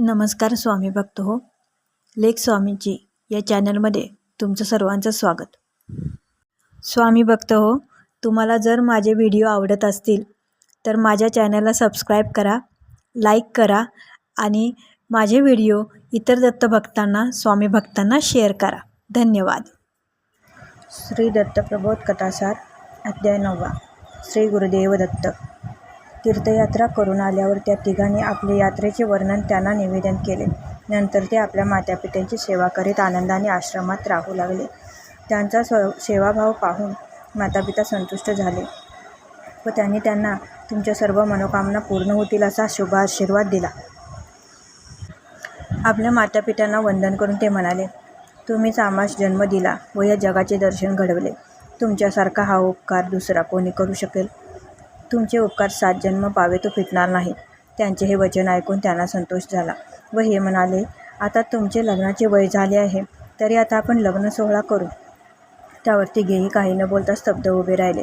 नमस्कार स्वामी भक्त हो. लेख स्वामीजी या चॅनलमध्ये तुमचं सर्वांचं स्वागत. स्वामी भक्त हो तुम्हाला जर माझे व्हिडिओ आवडत असतील तर माझ्या चॅनलला सबस्क्राईब करा लाईक करा आणि माझे व्हिडिओ इतर दत्तभक्तांना स्वामी भक्तांना शेअर करा. धन्यवाद. श्री दत्त प्रबोध कथासार अध्याय नववा. श्री गुरुदेव दत्त. तीर्थयात्रा करून आल्यावर त्या तिघांनी आपले यात्रेचे वर्णन त्यांना निवेदन केले. नंतर ते आपल्या मातापित्यांची सेवा करीत आनंदाने आश्रमात राहू लागले. त्यांचा स्व सेवाभाव पाहून मातापिता संतुष्ट झाले व त्यांनी त्यांना तुमच्या सर्व मनोकामना पूर्ण होतील असा शुभ आशीर्वाद दिला. आपल्या मातापित्यांना वंदन करून ते म्हणाले तुम्हीच आम्हास जन्म दिला व या जगाचे दर्शन घडवले. तुमच्यासारखा हा उपकार दुसरा कोणी करू शकेल? तुमचे उपकार सात जन्म पावे तो फिटणार नाही. त्यांचे हे वचन ऐकून त्यांना संतोष झाला. व हे म्हणाले आता तुमचे लग्नाचे वय झाले आहे तरी आता आपण लग्न सोहळा करू. त्यावरती गेही काही न बोलता स्तब्ध उभे राहिले.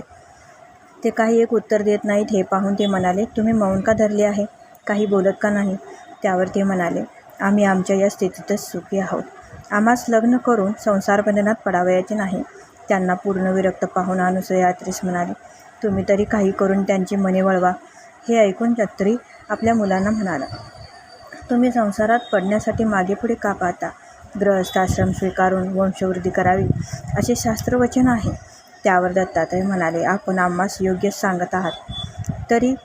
ते काही एक उत्तर देत नाहीत हे पाहून ते म्हणाले तुम्ही मौन का धरले आहे? काही बोलत का नाही? त्यावर ते म्हणाले आम्ही आमच्या या स्थितीतच सुखी आहोत. आम्हास लग्न करून संसार बंधनात पडावयाचे नाही. त्यांना पूर्ण विरक्त पाहून अनुसयात्रीस म्हणाले तुम्ही तरी काही करून त्यांची मने वळवा हे ऐकून छत्री आपल्या मुलांना म्हणाला. तुम्ही संसारात पडण्यासाठी मागे पुढे का पाहता? आश्रम स्वीकारून वंशवृद्धी करावी असे शास्त्रवचन आहे. त्यावर दत्तात्रय म्हणाले आपण आम्हास योग्यच सांगत आहात. तरी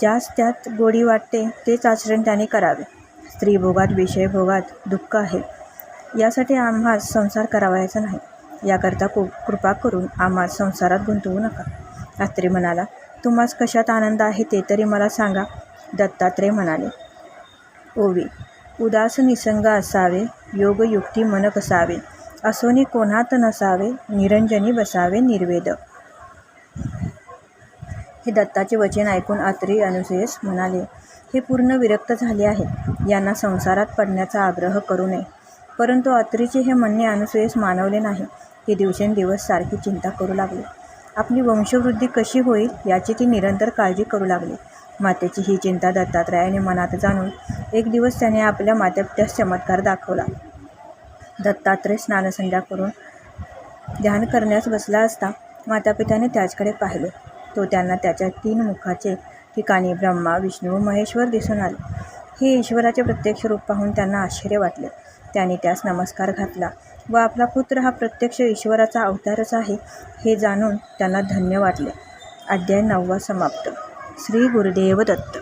ज्यास त्यात गोडी वाटते तेच आचरण त्याने करावे. स्त्रीभोगात विषयभोगात दुःख आहे. यासाठी आम्हास संसार करावायचा नाही. याकरता कृपा करून आम्हास संसारात गुंतवू नका. अत्रे म्हणाला तुम्हास कशात आनंद आहे ते तरी मला सांगा दत्तात्रय म्हणाले. ओवी उदास निसंग असावे योगयुक्ती मन कसावे असोनी कोणात नसावे निरंजनी बसावे निर्वेद. हे दत्ताचे वचन ऐकून अत्री अनुसयस म्हणाले हे पूर्ण विरक्त झाले आहे यांना संसारात पडण्याचा आग्रह करू नये. परंतु अत्रीचे हे म्हणणे अनुसयस मानवले नाही. ते दिवसेंदिवस सारखी चिंता करू लागले. आपली वंशवृद्धी कशी होईल याची ती निरंतर काळजी करू लागली. मातेची ही चिंता दत्तात्रयाने मनात जाणून एक दिवस त्याने आपल्या मातेपित्यास चमत्कार दाखवला. दत्तात्रय स्नानसंध्या करून ध्यान करण्यास बसला असता मातापित्याने त्याचकडे पाहिले. तो त्यांना त्याच्या तीन मुखाचे ठिकाणी ब्रह्मा विष्णू महेश्वर दिसून आले. हे ईश्वराचे प्रत्यक्ष रूप पाहून त्यांना आश्चर्य वाटले. त्याने त्यास नमस्कार घातला. व आपला पुत्र हा प्रत्यक्ष ईश्वराचा अवतारच आहे हे जाणून त्यांना धन्य वाटले. अध्याय नववा समाप्त. श्री गुरुदेव दत्त.